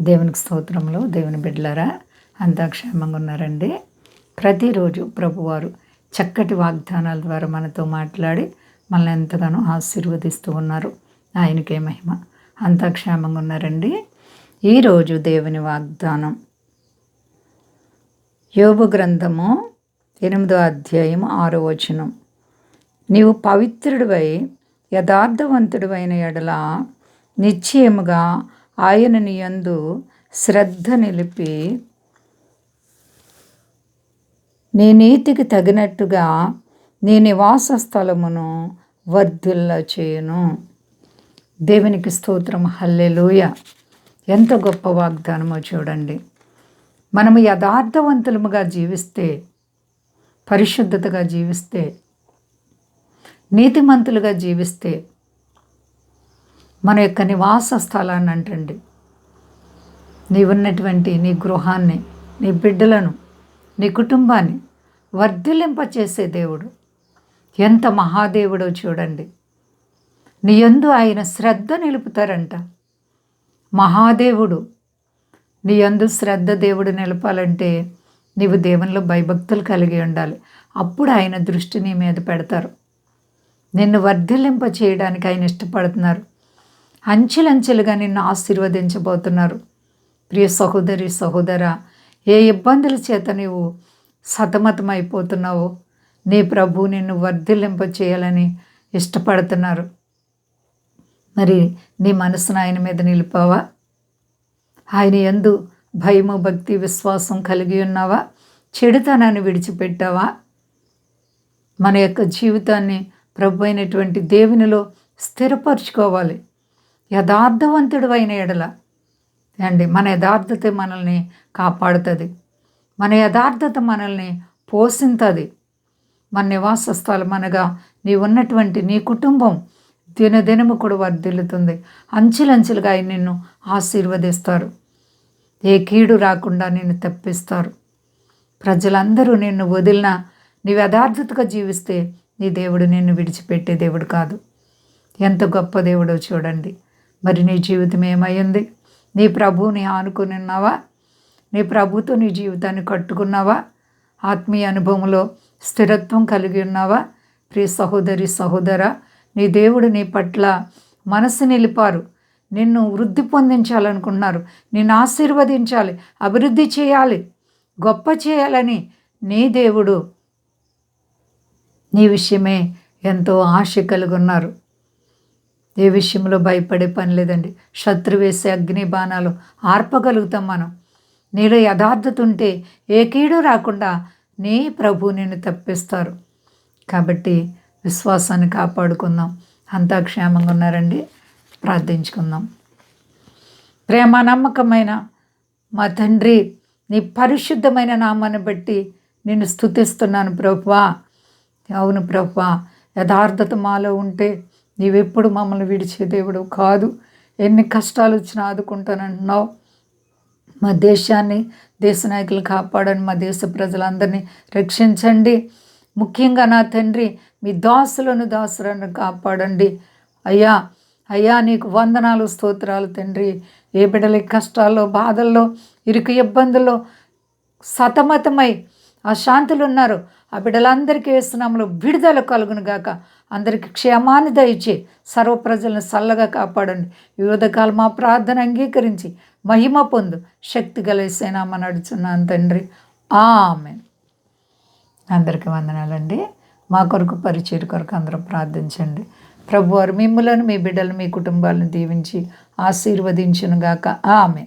దేవునికి స్తోత్రంలో దేవుని బిడ్డలారా అంతా క్షేమంగా ఉన్నారండి. ప్రతిరోజు ప్రభువారు చక్కటి వాగ్దానాల ద్వారా మనతో మాట్లాడి మనల్ని ఎంతగానో ఆశీర్వదిస్తూ ఉన్నారు. ఆయనకే మహిమ. అంతా క్షేమంగా ఉన్నారండి. ఈరోజు దేవుని వాగ్దానం. యోగు గ్రంథము ఎనిమిదో అధ్యాయం ఆరో వచనం. నీవు పవిత్రుడివై యథార్థవంతుడివైన ఎడల నిశ్చయముగా ఆయనని యందు శ్రద్ధ నిలిపి నీ నీతికి తగినట్టుగా నీ నివాస స్థలమును వర్ధుల్లా చేయను. దేవునికి స్తోత్రం. హల్లెలూయ. ఎంత గొప్ప వాగ్దానమో చూడండి. మనము యథార్థవంతులముగా జీవిస్తే పరిశుద్ధతగా జీవిస్తే నీతిమంతులుగా జీవిస్తే మన యొక్క నివాస స్థలాన్ని అంటండి. నీవున్నటువంటి నీ గృహాన్ని నీ బిడ్డలను నీ కుటుంబాన్ని వర్ధిలింపచేసే దేవుడు. ఎంత మహాదేవుడో చూడండి. నీ యందు ఆయన శ్రద్ధ నిలుపుతారంట. మహాదేవుడు నీ యందు శ్రద్ధ దేవుడు నిలపాలంటే నీవు దేవునిలో భయభక్తులు కలిగి ఉండాలి. అప్పుడు ఆయన దృష్టి నీ మీద పెడతారు. నిన్ను వర్ధిల్లింప చేయడానికి ఆయన ఇష్టపడుతున్నారు. అంచెలంచెలుగా నిన్ను ఆశీర్వదించబోతున్నారు. ప్రియ సహోదరి సహోదర ఏ ఇబ్బందుల చేత నీవు సతమతమైపోతున్నావో నీ ప్రభు నిన్ను వర్ధిల్లింప చేయాలని ఇష్టపడుతున్నారు. మరి నీ మనసును ఆయన మీద నిలిపావా? ఆయన ఎందు భయము భక్తి విశ్వాసం కలిగి ఉన్నావా? చెడుతనాన్ని విడిచిపెట్టావా? మన యొక్క జీవితాన్ని ప్రభు అయినటువంటి దేవునిలో స్థిరపరచుకోవాలి. యథార్థవంతుడు అయిన ఎడల. అండి మన యథార్థత మనల్ని కాపాడుతుంది. మన యథార్థత మనల్ని పోషింతుంది. మన నివాస స్థలం అనగా నీ ఉన్నటువంటి నీ కుటుంబం దినదినము కూడా వర్ధిల్లుతుంది. అంచెలంచెలుగా ఆయన నిన్ను ఆశీర్వదిస్తారు. ఏ కీడు రాకుండా నిన్ను తప్పిస్తారు. ప్రజలందరూ నిన్ను వదిలినా నీ యథార్థతగా జీవిస్తే నీ దేవుడు నిన్ను విడిచిపెట్టే దేవుడు కాదు. ఎంత గొప్ప దేవుడో చూడండి. మరి నీ జీవితం ఏమైంది నీ ప్రభువుని ఆనుకుని ఉన్నావా? నీ ప్రభుతో నీ జీవితాన్ని కట్టుకున్నావా? ఆత్మీయ అనుభవంలో స్థిరత్వం కలిగి ఉన్నావా? ప్రియ సహోదరి సహోదర నీ దేవుడు నీ పట్ల మనసు నిలిపారు. నిన్ను వృద్ధి పొందించాలనుకున్నారు నిన్ను ఆశీర్వదించాలి. అభివృద్ధి చేయాలి. గొప్ప చేయాలని నీ దేవుడు నీ విషయమే ఎంతో ఆశ కలిగి ఉన్నారు. ఏ విషయంలో భయపడే పని లేదండి. శత్రు వేసే అగ్ని బాణాలు ఆర్పగలుగుతాం మనం. నీలో యథార్థత ఉంటే ఏ కీడు రాకుండా నీ ప్రభు నిన్ను తప్పిస్తారు. కాబట్టి విశ్వాసాన్ని కాపాడుకుందాం. అంతా క్షేమంగా ఉన్నారండి. ప్రార్థించుకుందాం. ప్రేమ నమ్మకమైన మా తండ్రి నీ పరిశుద్ధమైన నామాన్ని బట్టి నిన్ను స్థుతిస్తున్నాను ప్రభువా. అవును ప్రభువా యథార్థత మాలో ఉంటే నీవెప్పుడు మమ్మల్ని విడిచే దేవుడు కాదు. ఎన్ని కష్టాలు వచ్చినా ఆదుకుంటానంటున్నావు మా దేశాన్ని దేశ నాయకులు కాపాడండి. మా దేశ ప్రజలందరినీ రక్షించండి. ముఖ్యంగా నా తండ్రి మీ దాసులను దాసులను కాపాడండి. అయ్యా అయ్యా నీకు వందనాలు స్తోత్రాలు తండ్రి. ఏ బిడ్డల కష్టాల్లో బాధల్లో ఇరుకు ఇబ్బందుల్లో సతమతమై అశాంతులు ఉన్నారు ఆ బిడ్డలందరికీ వేస్తున్నాములు విడుదల కలుగును గాక అందరికి క్షేమాన్ని దయచే సర్వ ప్రజలను చల్లగా కాపాడండి. యువతకాలం మా ప్రార్థన అంగీకరించి మహిమ పొందు శక్తి కలిసేనామా నడుచున్నాను తండ్రి. ఆమె అందరికీ వందనాలండి. మా కొరకు పరిచయ కొరకు అందరూ ప్రార్థించండి. ప్రభువారు మిమ్మలను మీ బిడ్డలు మీ కుటుంబాలను దీవించి ఆశీర్వదించునుగాక. ఆమె